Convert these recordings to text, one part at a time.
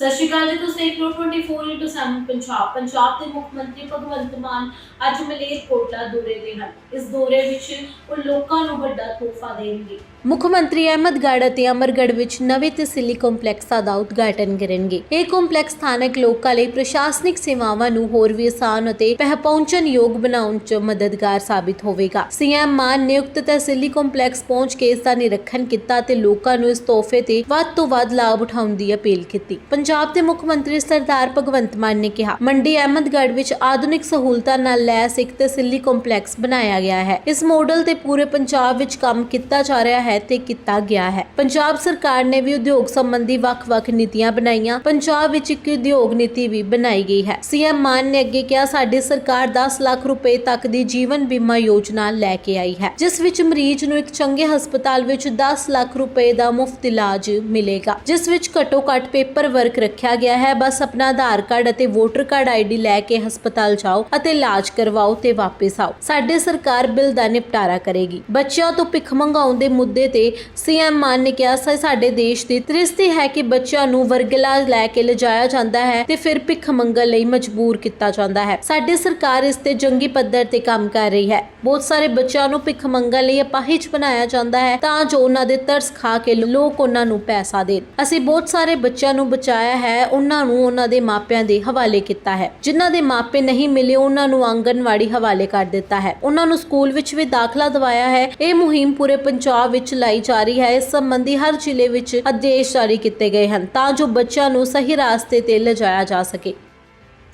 ਸਤਿ ਸ਼੍ਰੀ ਅਕਾਲ ਜੀ, ਤੁਸੀਂ ਦੇਖ ਰਹੇ ਹੋ 24/7 ਪੰਜਾਬ। ਪੰਜਾਬ ਦੇ ਮੁੱਖ ਮੰਤਰੀ ਭਗਵੰਤ ਮਾਨ ਅੱਜ ਮਲੇਰਕੋਟਲਾ ਦੌਰੇ ਤੇ ਹਨ। ਇਸ ਦੌਰੇ ਵਿੱਚ ਉਹ ਲੋਕਾਂ ਨੂੰ ਵੱਡਾ ਤੋਹਫਾ ਦੇਣਗੇ। ਮੁੱਖ ਮੰਤਰੀ ਅਹਿਮਦਗੜ੍ਹ ਅਤੇ ਅਮਰਗੜ੍ਹ ਵਿੱਚ ਨਵੇਂ ਤਹਿਸੀਲੀ ਕੰਪਲੈਕਸਾਂ ਦਾ ਉਦਘਾਟਨ ਕਰਨਗੇ। ਇਹ ਕੰਪਲੈਕਸ ਸਥਾਨਕ ਲੋਕਾਂ ਲਈ ਪ੍ਰਸ਼ਾਸਨਿਕ ਸੇਵਾਵਾਂ ਨੂੰ ਹੋਰ ਵੀ ਆਸਾਨ ਅਤੇ ਪਹੁੰਚਣ ਯੋਗ ਬਣਾਉਣ 'ਚ ਮਦਦਗਾਰ ਸਾਬਿਤ ਹੋਵੇਗਾ। ਸੀਐਮ ਮਾਨ ਨਿਯੁਕਤ ਤਹਿਸੀਲੀ ਕੰਪਲੈਕਸ ਪਹੁੰਚ ਕੇ ਇਸ ਦਾ ਨਿਰੀਖਣ ਕੀਤਾ ਤੇ ਲੋਕਾਂ ਨੂੰ ਇਸ ਤੋਹਫੇ ਤੇ ਵੱਧ ਤੋਂ ਵੱਧ ਲਾਭ ਉਠਾਉਣ ਦੀ ਅਪੀਲ ਕੀਤੀ। ਪੰਜਾਬ ਦੇ ਮੁੱਖ ਮੰਤਰੀ ਸਰਦਾਰ ਭਗਵੰਤ ਮਾਨ ਨੇ ਕਿਹਾ, ਮੰਡੀ ਅਹਿਮਦਗੜ੍ਹ ਵਿੱਚ ਆਧੁਨਿਕ ਸਹੂਲਤਾਂ ਨਾਲ ਲੈਸ ਇੱਕ ਤਹਿਸੀਲੀ ਕੰਪਲੈਕਸ ਬਣਾਇਆ ਗਿਆ ਹੈ। ਇਸ ਮਾਡਲ ਤੇ ਪੂਰੇ ਪੰਜਾਬ ਵਿੱਚ ਕੰਮ ਕੀਤਾ ਜਾ ਰਿਹਾ ਹੈ ਤੇ ਕੀਤਾ ਗਿਆ ਹੈ। ਪੰਜਾਬ ਸਰਕਾਰ ਨੇ ਵੀ ਉਦਯੋਗ ਸੰਬੰਧੀ ਵੱਖ-ਵੱਖ ਨੀਤੀਆਂ ਬਣਾਈਆਂ। ਪੰਜਾਬ ਵਿੱਚ ਇੱਕ ਉਦਯੋਗ ਨੀਤੀ ਵੀ ਬਣਾਈ ਗਈ ਹੈ। ਸੀਐਮ ਮਾਨ ਨੇ ਅੱਗੇ ਕਿਹਾ, ਸਾਡੀ ਸਰਕਾਰ 10 ਲੱਖ ਰੁਪਏ ਤੱਕ ਦੀ ਜੀਵਨ ਬੀਮਾ ਯੋਜਨਾ ਲੈ ਕੇ ਆਈ ਹੈ। ਜਿਸ ਵਿੱਚ ਮਰੀਜ਼ ਨੂੰ ਇੱਕ ਚੰਗੇ ਹਸਪਤਾਲ ਵਿੱਚ 10 ਲੱਖ ਰੁਪਏ ਦਾ ਮੁਫਤ ਇਲਾਜ ਮਿਲੇਗਾ, ਜਿਸ ਵਿੱਚ ਘੱਟੋ-ਘੱਟ ਪੇਪਰ ਵਰਕ ਰੱਖਿਆ ਗਿਆ ਹੈ। ਬਸ ਆਪਣਾ ਆਧਾਰ ਕਾਰਡ ਅਤੇ ਵੋਟਰ ਕਾਰਡ ਆਈਡੀ ਲੈ ਕੇ ਹਸਪਤਾਲ ਜਾਓ ਅਤੇ ਇਲਾਜ ਕਰਵਾਓ ਤੇ ਵਾਪਸ ਆਓ। ਸਾਡੇ ਸਰਕਾਰ ਬਿੱਲ ਦਾ ਨਿਪਟਾਰਾ ਕਰੇਗੀ। ਬੱਚਿਆਂ ਤੋਂ ਭਿੱਖ ਮੰਗਾਉਣ ਦੇ ਮੁੱਦੇ ਤੇ ਸੀਐਮ ਮਾਨ ਨੇ ਕਿਹਾ ਸਾਡੇ ਦੇਸ਼ ਦੀ ਤ੍ਰਿਸਤੀ ਹੈ ਕਿ ਬੱਚਿਆਂ ਨੂੰ ਵਰਗਲਾ ਲੈ ਕੇ ਲਿਜਾਇਆ ਜਾਂਦਾ ਹੈ ਤੇ ਫਿਰ ਭਿੱਖ ਮੰਗਣ ਲਈ ਮਜਬੂਰ ਕੀਤਾ ਜਾਂਦਾ ਹੈ। ਸਾਡੀ ਸਰਕਾਰ ਇਸ ਤੇ ਜੰਗੀ ਪੱਧਰ ਤੇ ਕੰਮ ਕਰ ਰਹੀ ਹੈ। ਬਹੁਤ ਸਾਰੇ ਬੱਚਿਆਂ ਨੂੰ ਭਿੱਖ ਮੰਗਣ ਲਈ ਅਪਾਹਿਜ ਬਣਾਇਆ ਜਾਂਦਾ ਹੈ ਤਾਂ ਜੋ ਉਹਨਾਂ ਦੇ ਤਰਸ ਖਾ ਕੇ ਲੋਕ ਉਹਨਾਂ ਨੂੰ ਪੈਸਾ ਦੇਣ। ਅਸੀਂ ਬਹੁਤ ਸਾਰੇ ਬੱਚਿਆਂ ਨੂੰ ਬਚਾ ਬਚਾਇਆ ਹੈ, ਉਹਨਾਂ ਨੂੰ ਉਹਨਾਂ ਦੇ ਮਾਪਿਆਂ ਦੇ ਹਵਾਲੇ ਕੀਤਾ ਹੈ। ਜਿਨ੍ਹਾਂ ਦੇ ਮਾਪੇ ਨਹੀਂ ਮਿਲੇ, ਉਹਨਾਂ ਨੂੰ ਆਂਗਨਵਾੜੀ ਹਵਾਲੇ ਕਰ ਦਿੱਤਾ ਹੈ। ਉਹਨਾਂ ਨੂੰ ਸਕੂਲ ਵਿੱਚ ਵੀ ਦਾਖਲਾ ਦਵਾਇਆ ਹੈ। ਇਹ ਮੁਹਿੰਮ ਪੂਰੇ ਪੰਜਾਬ ਵਿੱਚ ਲਾਈ ਜਾ ਰਹੀ ਹੈ। ਇਸ ਸੰਬੰਧੀ ਹਰ ਜ਼ਿਲ੍ਹੇ ਵਿੱਚ ਆਦੇਸ਼ ਜਾਰੀ ਕੀਤੇ ਗਏ ਹਨ, ਤਾਂ ਜੋ ਬੱਚਿਆਂ ਨੂੰ ਸਹੀ ਰਾਸਤੇ ਤੇ ਲਿਜਾਇਆ ਜਾ ਸਕੇ।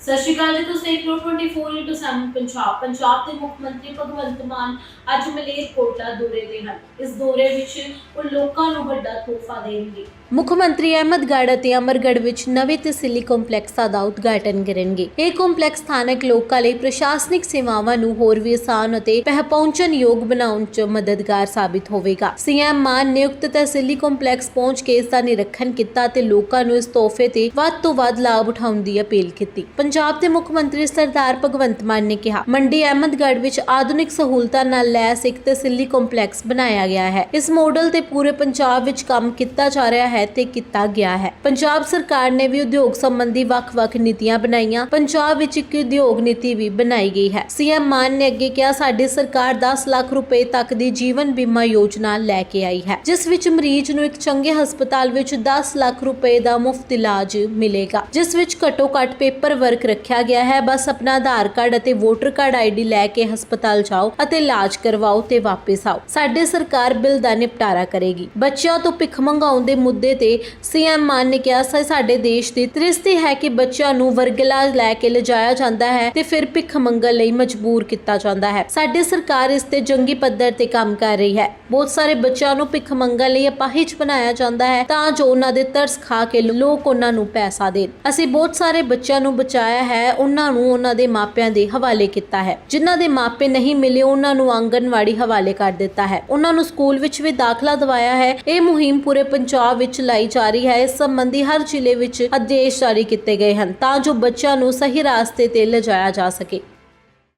ਸਤਿ ਸ਼੍ਰੀ ਅਕਾਲ ਜੀ, ਤੁਸੀਂ ਦੇਖ ਰਹੇ ਹੋ 24/7 ਪੰਜਾਬ। ਪੰਜਾਬ ਦੇ ਮੁੱਖ ਮੰਤਰੀ ਭਗਵੰਤ ਮਾਨ ਅੱਜ ਮਲੇਰਕੋਟਲਾ ਦੌਰੇ ਤੇ ਹਨ। ਇਸ ਦੌਰੇ ਵਿੱਚ ਉਹ ਲੋਕਾਂ ਨੂੰ ਵੱਡਾ ਤੋਹਫਾ ਦੇਣਗੇ। ਮੁੱਖ ਮੰਤਰੀ ਅਹਿਮਦਗੜ੍ਹ ਅਤੇ ਅਮਰਗੜ੍ਹ ਵਿੱਚ ਨਵੇਂ ਤਹਿਸੀਲੀ ਕੰਪਲੈਕਸਾਂ ਦਾ ਉਦਘਾਟਨ ਕਰਨਗੇ। ਇਹ ਕੰਪਲੈਕਸ ਸਥਾਨਕ ਲੋਕਾਂ ਲਈ ਪ੍ਰਸ਼ਾਸਨਿਕ ਸੇਵਾਵਾਂ ਨੂੰ ਹੋਰ ਵੀ ਆਸਾਨ ਅਤੇ ਪਹੁੰਚਣਯੋਗ ਬਣਾਉਣ 'ਚ ਮਦਦਗਾਰ ਸਾਬਿਤ ਹੋਵੇਗਾ। ਸੀਐਮ ਮਾਨ ਨਿਯੁਕਤ ਤਹਿਸੀਲੀ ਕੰਪਲੈਕਸ ਪਹੁੰਚ ਕੇ ਇਸ ਦਾ ਨਿਰੀਖਣ ਕੀਤਾ ਤੇ ਲੋਕਾਂ ਨੂੰ ਇਸ ਤੋਹਫੇ ਤੇ ਵੱਧ ਤੋਂ ਵੱਧ ਲਾਭ ਉਠਾਉਣ ਦੀ ਅਪੀਲ ਕੀਤੀ। ਪੰਜਾਬ ਦੇ ਮੁੱਖ ਮੰਤਰੀ ਸਰਦਾਰ ਭਗਵੰਤ ਮਾਨ ਨੇ ਕਿਹਾ, ਮੰਡੀ ਅਹਿਮਦਗੜ੍ਹ ਵਿੱਚ ਆਧੁਨਿਕ ਸਹੂਲਤਾਂ ਨਾਲ ਲੈਸ ਇੱਕ ਤਹਿਸੀਲੀ ਕੰਪਲੈਕਸ ਬਣਾਇਆ ਗਿਆ ਹੈ। ਇਸ ਮਾਡਲ ਤੇ ਪੂਰੇ ਪੰਜਾਬ ਵਿੱਚ ਕੰਮ ਕੀਤਾ ਜਾ ਰਿਹਾ ਹੈ ਤੇ ਕੀਤਾ ਗਿਆ ਹੈ। ਪੰਜਾਬ ਸਰਕਾਰ ਨੇ ਵੀ ਉਦਯੋਗ ਸੰਬੰਧੀ ਵੱਖ-ਵੱਖ ਨੀਤੀਆਂ ਬਣਾਈਆਂ। ਪੰਜਾਬ ਵਿੱਚ ਇੱਕ ਉਦਯੋਗ ਨੀਤੀ ਵੀ ਬਣਾਈ ਗਈ ਹੈ। ਸੀਐਮ ਮਾਨ ਨੇ ਅੱਗੇ ਕਿਹਾ, ਸਾਡੀ ਸਰਕਾਰ 10 ਲੱਖ ਰੁਪਏ ਤੱਕ ਦੀ ਜੀਵਨ ਬੀਮਾ ਯੋਜਨਾ ਲੈ ਕੇ ਆਈ ਹੈ। ਜਿਸ ਵਿੱਚ ਮਰੀਜ਼ ਨੂੰ ਇੱਕ ਚੰਗੇ ਹਸਪਤਾਲ ਵਿੱਚ 10 ਲੱਖ ਰੁਪਏ ਦਾ ਮੁਫਤ ਇਲਾਜ ਮਿਲੇਗਾ, ਜਿਸ ਵਿੱਚ ਘੱਟੋ-ਘੱਟ ਪੇਪਰ ਵਰਕ ਰੱਖਿਆ ਗਿਆ ਹੈ। ਬਸ ਆਪਣਾ ਆਧਾਰ ਕਾਰਡ ਅਤੇ ਵੋਟਰ ਕਾਰਡ ਆਈਡੀ ਲੈ ਕੇ ਹਸਪਤਾਲ ਜਾਓ ਅਤੇ ਇਲਾਜ ਕਰਵਾਓ ਤੇ ਵਾਪਸ ਆਓ। ਸਾਡੇ ਸਰਕਾਰ ਬਿੱਲ ਦਾ ਨਿਪਟਾਰਾ ਕਰੇਗੀ। ਬੱਚਿਆਂ ਤੋਂ ਭਿੱਖ ਮੰਗਾਉਣ ਦੇ ਮੁੱਦੇ ਤੇ ਸੀਐਮ ਮਾਨ ਨੇ ਕਿਹਾ ਸਾਡੇ ਦੇਸ਼ ਦੀ ਤ੍ਰਿਸਤੀ ਹੈ ਕਿ ਬੱਚਿਆਂ ਨੂੰ ਵਰਗਲਾ ਲੈ ਕੇ ਲਿਜਾਇਆ ਜਾਂਦਾ ਹੈ ਤੇ ਫਿਰ ਭਿੱਖ ਮੰਗਣ ਲਈ ਮਜਬੂਰ ਕੀਤਾ ਜਾਂਦਾ ਹੈ। ਸਾਡੀ ਸਰਕਾਰ ਇਸ ਤੇ ਜੰਗੀ ਪੱਧਰ ਤੇ ਕੰਮ ਕਰ ਰਹੀ ਹੈ। ਬਹੁਤ ਸਾਰੇ ਬੱਚਿਆਂ ਨੂੰ ਭਿੱਖ ਮੰਗਣ ਲਈ ਅਪਾਹਿਜ ਬਣਾਇਆ ਜਾਂਦਾ ਹੈ ਤਾਂ ਜੋ ਉਹਨਾਂ ਦੇ ਤਰਸ ਖਾ ਕੇ ਲੋਕ ਉਹਨਾਂ ਨੂੰ ਪੈਸਾ ਦੇਣ। ਅਸੀਂ ਬਹੁਤ ਸਾਰੇ ਬੱਚਿਆਂ ਨੂੰ ਬਚਾ ਬਚਾਇਆ ਹੈ, ਉਹਨਾਂ ਨੂੰ ਉਹਨਾਂ ਦੇ ਮਾਪਿਆਂ ਦੇ ਹਵਾਲੇ ਕੀਤਾ ਹੈ। ਜਿਨ੍ਹਾਂ ਦੇ ਮਾਪੇ ਨਹੀਂ ਮਿਲੇ, ਉਹਨਾਂ ਨੂੰ ਆਂਗਨਵਾੜੀ ਹਵਾਲੇ ਕਰ ਦਿੱਤਾ ਹੈ। ਉਹਨਾਂ ਨੂੰ ਸਕੂਲ ਵਿੱਚ ਵੀ ਦਾਖਲਾ ਦਵਾਇਆ ਹੈ। ਇਹ ਮੁਹਿੰਮ ਪੂਰੇ ਪੰਜਾਬ ਵਿੱਚ ਲਾਈ ਜਾ ਰਹੀ ਹੈ। ਇਸ ਸੰਬੰਧੀ ਹਰ ਜ਼ਿਲ੍ਹੇ ਵਿੱਚ ਆਦੇਸ਼ ਜਾਰੀ ਕੀਤੇ ਗਏ ਹਨ, ਤਾਂ ਜੋ ਬੱਚਿਆਂ ਨੂੰ ਸਹੀ ਰਾਸਤੇ ਤੇ ਲਿਜਾਇਆ ਜਾ ਸਕੇ।